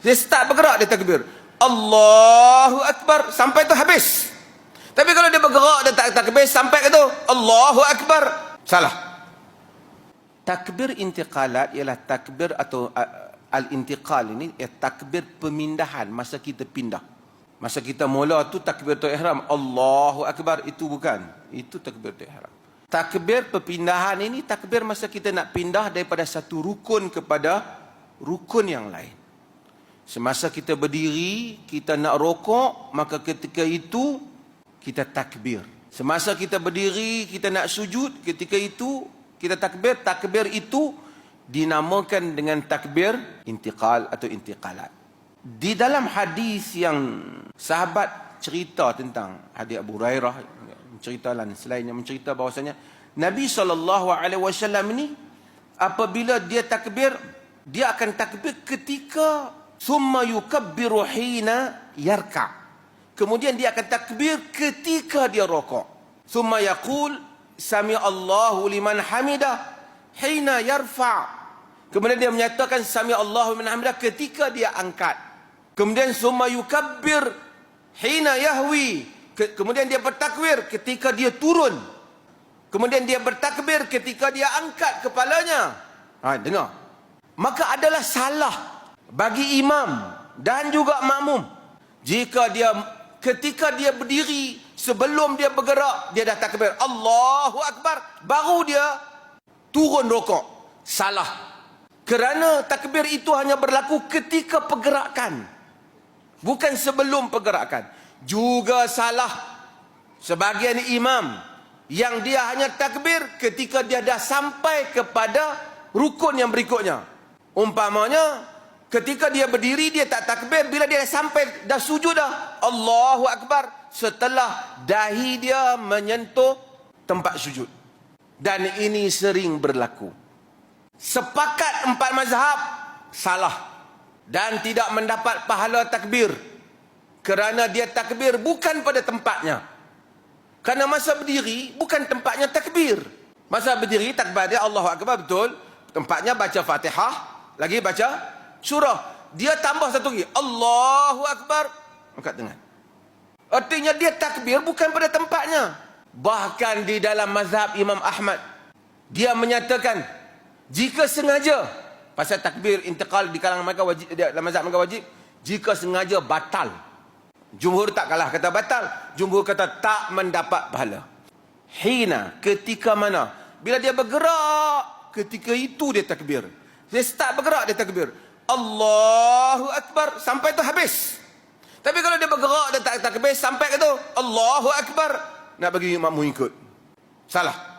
Dia start bergerak dia takbir. Allahu Akbar sampai tu habis. Tapi kalau dia bergerak dia tak takbir sampai ke tu Allahu Akbar. Salah. Takbir intiqalat ialah takbir atau uh, al-intiqal ini ialah takbir pemindahan masa kita pindah. Masa kita mula tu takbir tu ihram Allahu Akbar itu bukan. Itu takbir tu ihram. Takbir perpindahan ini takbir masa kita nak pindah daripada satu rukun kepada rukun yang lain. Semasa kita berdiri, kita nak rokok, maka ketika itu kita takbir. Semasa kita berdiri, kita nak sujud, ketika itu kita takbir. Takbir itu dinamakan dengan takbir intiqal atau intiqalat. Di dalam hadis yang sahabat cerita tentang hadis Abu Hurairah cerita lain selainnya mencerita bahawasanya Nabi SAW ini apabila dia takbir dia akan takbir ketika summa yukabbiru hina yarka kemudian dia akan takbir ketika dia rokok summa yaqul sami Allahu liman hamidah hina yarfa kemudian dia menyatakan sami Allahu liman hamidah ketika dia angkat kemudian summa yukabbir hina yahwi Ke, kemudian dia bertakbir ketika dia turun. Kemudian dia bertakbir ketika dia angkat kepalanya. Ha, dengar. Maka adalah salah bagi imam dan juga makmum. Jika dia ketika dia berdiri sebelum dia bergerak dia dah takbir Allahu akbar baru dia turun rokok. Salah. Kerana takbir itu hanya berlaku ketika pergerakan. Bukan sebelum pergerakan juga salah sebagian imam yang dia hanya takbir ketika dia dah sampai kepada rukun yang berikutnya. Umpamanya ketika dia berdiri dia tak takbir bila dia sampai dah sujud dah Allahu akbar setelah dahi dia menyentuh tempat sujud. Dan ini sering berlaku. Sepakat empat mazhab salah dan tidak mendapat pahala takbir kerana dia takbir bukan pada tempatnya. Kerana masa berdiri bukan tempatnya takbir. Masa berdiri takbir dia Allahu Akbar betul. Tempatnya baca Fatihah, lagi baca surah. Dia tambah satu lagi Allahu Akbar. Angkat tangan. Artinya dia takbir bukan pada tempatnya. Bahkan di dalam mazhab Imam Ahmad dia menyatakan jika sengaja pasal takbir intikal di kalangan mereka wajib dalam mazhab mereka wajib jika sengaja batal Jumhur tak kalah kata batal. Jumhur kata tak mendapat pahala. Hina ketika mana? Bila dia bergerak, ketika itu dia takbir. Dia start bergerak dia takbir. Allahu Akbar sampai tu habis. Tapi kalau dia bergerak dia tak takbir sampai ke tu Allahu Akbar nak bagi makmum ikut. Salah.